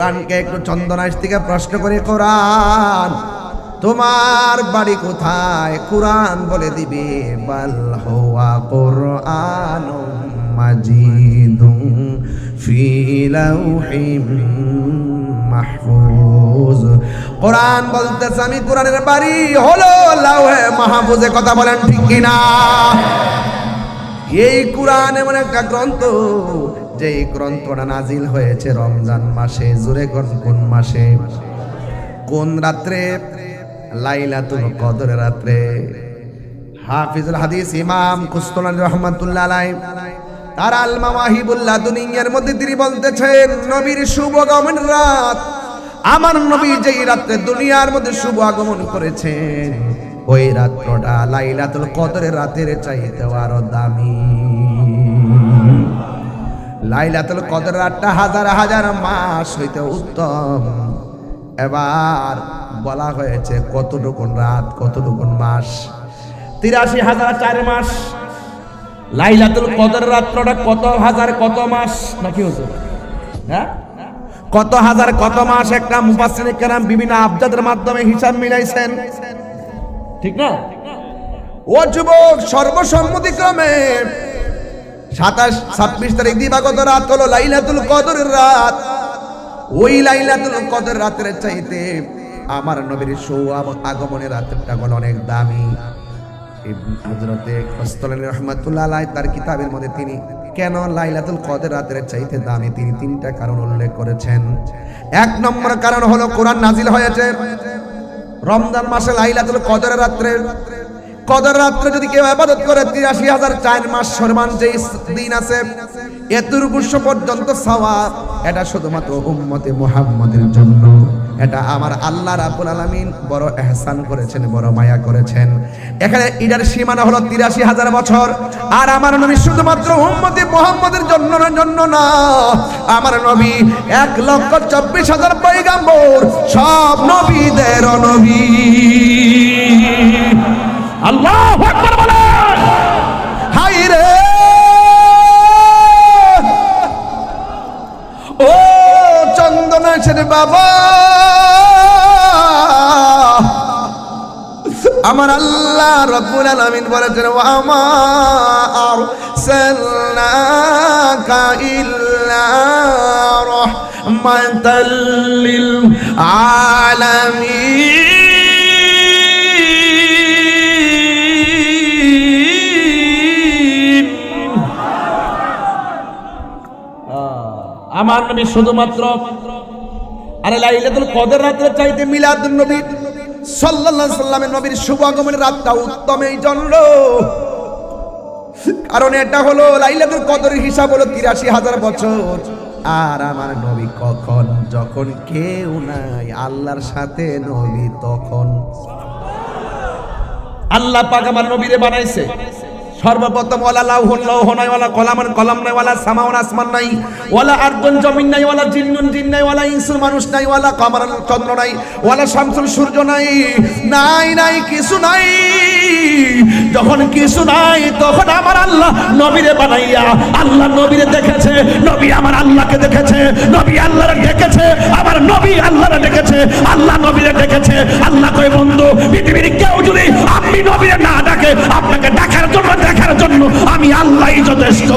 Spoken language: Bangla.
কোরআনকে একটু চন্দনাইশ থেকে প্রশ্ন করে, কোরআন, তোমার বাড়ি কোথায়? কোরআন বলে দিবে, বাল কোরআন মাজিদুম ফি লাউহিম মাহফুজ। কোরআন বলতেছে, আমি কোরআনের বাড়ি হলো লাউহে মাহফুজে, কথা বলেন ঠিক কিনা? এই কোরআন এমন একটা গ্রন্থ যে এই গ্রন্থটা নাজিল হয়েছে রমজান মাসে জুরে কোন কোন মাসে? কোন রাত্রে? লাইলাতুল কদর রাত্রে। হাফিজুল হাদিস ইমাম কুস্তলানি রহমাতুল্লাহ আলাইহি। তার আল মাওয়াহিবুল্লাহ দুনিয়ার মধ্যে তিনি বলতেছেন, নবীর শুভ আগমন রাত, আমার নবী যেই রাত্রে দুনিয়ার মধ্যে শুভ আগমন করেছেন, ওই রাত্রটা লাইলাতুল কদরের রাতের চাইতে আরও দামি। লাইলাতুল কদর রাতটা হাজার হাজার মাস হইতে উত্তম। এবার বলা হয়েছে কতটুকুন রাত, কতটুকুন মাস? তিরাশি হাজার চার মাস। লাইলাতুল কদর রাত্রটা কত হাজার, কত মাস? নাকি হুজুর? হ্যাঁ? কত হাজার, কত মাস? একটা মুফাসসিরিন কেরাম বিভিন্ন আবজাদের মাধ্যমে হিসাব মিলাইছেন। ঠিক না? ও যুবক, সর্বসম্মতিক্রমে সাতাশ, ছাব্বিশ তারিখ দিবাগত রাত হলো লাইলাতুল কদরের রাত। ওই লাইলাতুল কদর রাতের চাইতে আমার নবীর সৌয়াব আগমনের রাতেরটা হলো অনেক দামি। হজরতে কস্তলানি রহমাতুল্লাহ তার কিতাবের মধ্যে তিনি কেন লাইলাতুল কদের রাতের চাইতে দামি তিনি তিনটা কারণ উল্লেখ করেছেন। এক নম্বর কারণ হলো কোরআন নাজিল হয়েছে। রমজান মাসে লাইলাতুল কদর রাত্রে কদর রাত্রে যদি কেউ আবাদত করে তিরাশি হাজার চার মাস সরমান যে দিন আছে, এতটুকু পর্যন্ত সওয়াব, এটা শুধুমাত্র উম্মতে মুহাম্মাদের জন্য। এটা আমার আল্লাহ রাব্বুল আলামিন বড় এহসান করেছেন, বড় মায়া করেছেন। এখানে ইডার সীমানা হলো তিরাশি হাজার বছর। আর আমার নবী শুধুমাত্র উম্মতে মুহাম্মাদের জন্য না জন্য না, আমার নবী এক লক্ষ চব্বিশ হাজার পয়গাম্বর, সব নবীদের নবী। আল্লাহ হাই রে। ও চন্দনেশের বাবা। আমার আল্লাহ রব্বুল আলামিন বলেছেন, ওয়া মা আরসালনাকা ইল্লা রাহমাতাল লিল আলামিন। আমার নবী শুধুমাত্র। আরে লাইলাতুল কদর রাত্রে চাইতে মিলাদুন নবী। সাল্লাল্লাহু সাল্লামের নবীর শুভ আগমনের রাতটা উত্তম এই জন্য কারণ এটা হলো লাইলাতুল কদরের হিসাব হলো তিরাশি হাজার বছর। আর আমার নবী কখন, যখন কেউ নাই, আল্লাহর সাথে নবী তখন। আল্লাহ পাক আমার নবীরে বানাইছে। সর্বপ্রথম ওয়ালা লাউহুন, লৌহ নাই, ওয়ালা কলামন, কলম নাই, ওয়ালা সামাউন, আসমান নাই, ওয়ালা আরদুন জমিন নাই, ওয়ালা জিন্নুন, জিন নাই, ওয়ালা ইনসুল মানুষ নাই, ওয়ালা কমরুল, চন্দ্র নাই, ওয়ালা শামসুল, সূর্য নাই নাই নাই, কিছু নাই। যখন কিছু নাই, তখন আমার আল্লাহ নবীরে বানাইয়া, আল্লাহ নবীরে দেখেছে, নবী আমার আল্লাহকে দেখেছে, নবী আল্লাহরে ডেকেছে, আমার নবী আল্লাহরে ডেকেছে, আল্লাহ নবীরে ডেকেছে। আল্লাহ কয়, বন্ধু, পৃথিবীর কেউ যদি আপনি নবীরে না ডাকে, আপনাকে জন্য আমি আল্লাহ যথেষ্ট।